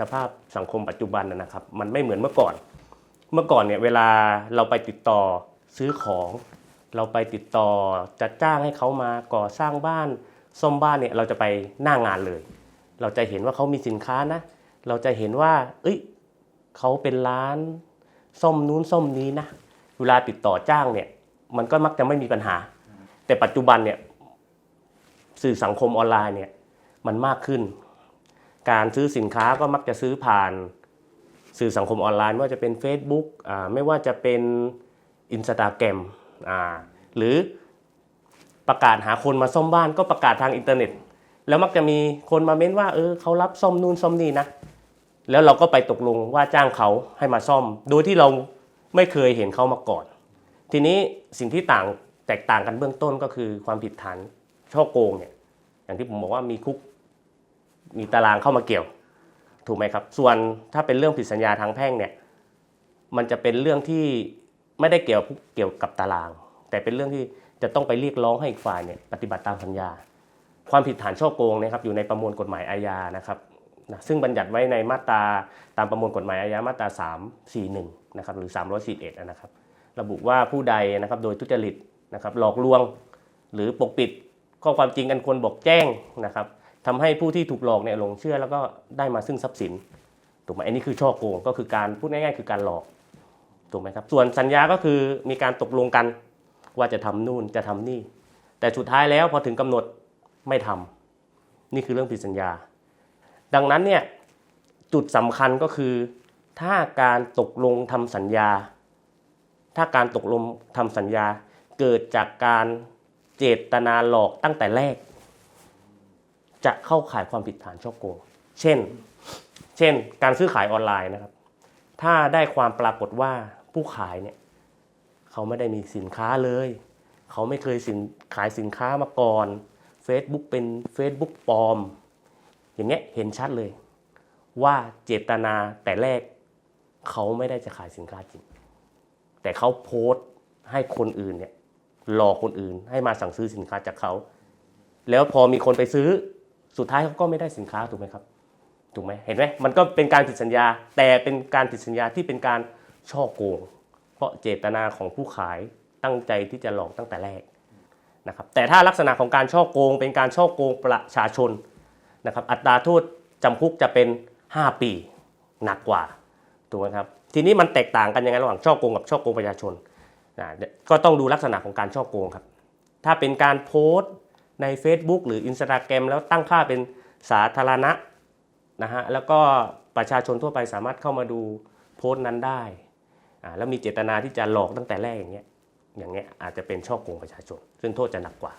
สภาพสังคมปัจจุบันนะนะครับ มันไม่เหมือนเมื่อก่อน เมื่อก่อนเนี่ยเวลาเราไปติดต่อซื้อของ เราไปติดต่อจะจ้างให้เขามาก่อสร้างบ้านซ่อมบ้านเนี่ยเราจะไปหน้างานเลย เราจะเห็นว่าเขามีสินค้านะ เราจะเห็นว่า เอ้ยเขาเป็นร้านซ่อมนู้นซ่อมนี้นะเวลาติดต่อจ้างเนี่ยมันก็มักจะไม่มีปัญหา แต่ปัจจุบันเนี่ยสื่อสังคมออนไลน์เนี่ยมันมากขึ้น การซื้อสินค้าก็มักจะซื้อผ่านสื่อสังคมออนไลน์ไม่ว่าจะเป็น Facebook อ่าไม่ว่าจะเป็น Instagram อ่าหรือประกาศหาคนมาซ่อมบ้านก็ประกาศทางอินเทอร์เน็ต แล้วมักจะมีคนมาเม้นว่าเออเขารับซ่อมนู่นซ่อมนี่นะแล้วเราก็ไปตกลงว่าจ้างเขาให้มาซ่อม โดยที่เราไม่เคยเห็นเขามาก่อน ทีนี้สิ่งที่ต่างแตกต่างกันเบื้องต้นก็คือความผิดฐานช่อโกงเนี่ยอย่างที่ผมบอกว่ามีคุก มีตารางเข้ามาเกี่ยว ถูกไหมครับ ส่วนถ้าเป็นเรื่องผิดสัญญาทางแพ่งเนี่ยมันจะเป็นเรื่องที่ไม่ได้เกี่ยวเกี่ยวกับตาราง แต่เป็นเรื่องที่จะต้องไปเรียกร้องให้อีกฝ่ายเนี่ยปฏิบัติตามสัญญา ความผิดฐานช่อโกงนะครับอยู่ในประมวลกฎหมายอาญานะครับนะซึ่งบัญญัติไว้ในมาตราตามประมวลกฎหมายอาญามาตรา 341นะครับหรือ 341นะครับ ระบุว่าผู้ใดนะครับโดยทุจริตนะครับหลอกลวง หรือปกปิดข้อความจริงกันควรบอกแจ้งนะครับ ทำให้ผู้ที่ถูกหลอกเนี่ยหลงเชื่อแล้วก็ได้มาซึ่งทรัพย์สินถูกไหมอันนี้คือช่อโกงก็คือการพูดง่ายๆ คือการหลอกถูกไหมครับส่วนสัญญาก็คือมีการตกลงกันว่าจะทำนู่นจะทำนี่ แต่สุดท้ายแล้วพอถึงกำหนดไม่ทำนี่คือเรื่องผิดสัญญา ดังนั้นเนี่ยจุดสำคัญก็คือ ถ้าการตกลงทำสัญญา ถ้าการตกลงทำสัญญาเกิดจากการเจตนาหลอกตั้งแต่แรก จะเข้าข่ายความผิดฐานช่อโกง เช่น เช่น การซื้อขายออนไลน์นะครับ ถ้าได้ความปรากฏว่าผู้ขายเนี่ยเขาไม่ได้มีสินค้าเลย เขาไม่เคยสินขายสินค้ามาก่อน Facebook เป็น Facebook ปลอม อย่างเงี้ยเห็นชัดเลย ว่าเจตนาแต่แรก เขาไม่ได้จะขายสินค้าจริง แต่เขาโพสต์ให้คนอื่นเนี่ยหลอกคนอื่นให้มาสั่งซื้อสินค้าจากเขา แล้วพอมีคนไปซื้อ สุดท้ายเขาก็ไม่ได้สินค้าถูกไหมครับถูกไหมเห็นไหมมันก็เป็นการผิดสัญญา แต่เป็นการผิดสัญญาที่เป็นการช่อโกง เพราะเจตนาของผู้ขายตั้งใจที่จะหลอกตั้งแต่แรกนะครับแต่ถ้าลักษณะของการช่อโกง เป็นการช่อโกงประชาชนนะครับอัตราโทษจำคุกจะเป็น 5 ปีหนักกว่าถูกไหมครับทีนี้มันแตกต่างกันยังไงระหว่างช่อโกงกับช่อโกงประชาชนนะก็ต้องดูลักษณะของการช่อโกงครับถ้าเป็นการโพสต์ ใน Facebook หรือ Instagram แล้วตั้งค่าเป็นสาธารณะนะฮะแล้วก็ประชาชนทั่วไปสามารถเข้ามาดูโพสต์นั้นได้แล้วมีเจตนาที่จะหลอกตั้งแต่แรกอย่างเงี้ยอย่างเงี้ยอาจจะเป็นช่อโกงประชาชน ซึ่งโทษจะหนักกว่า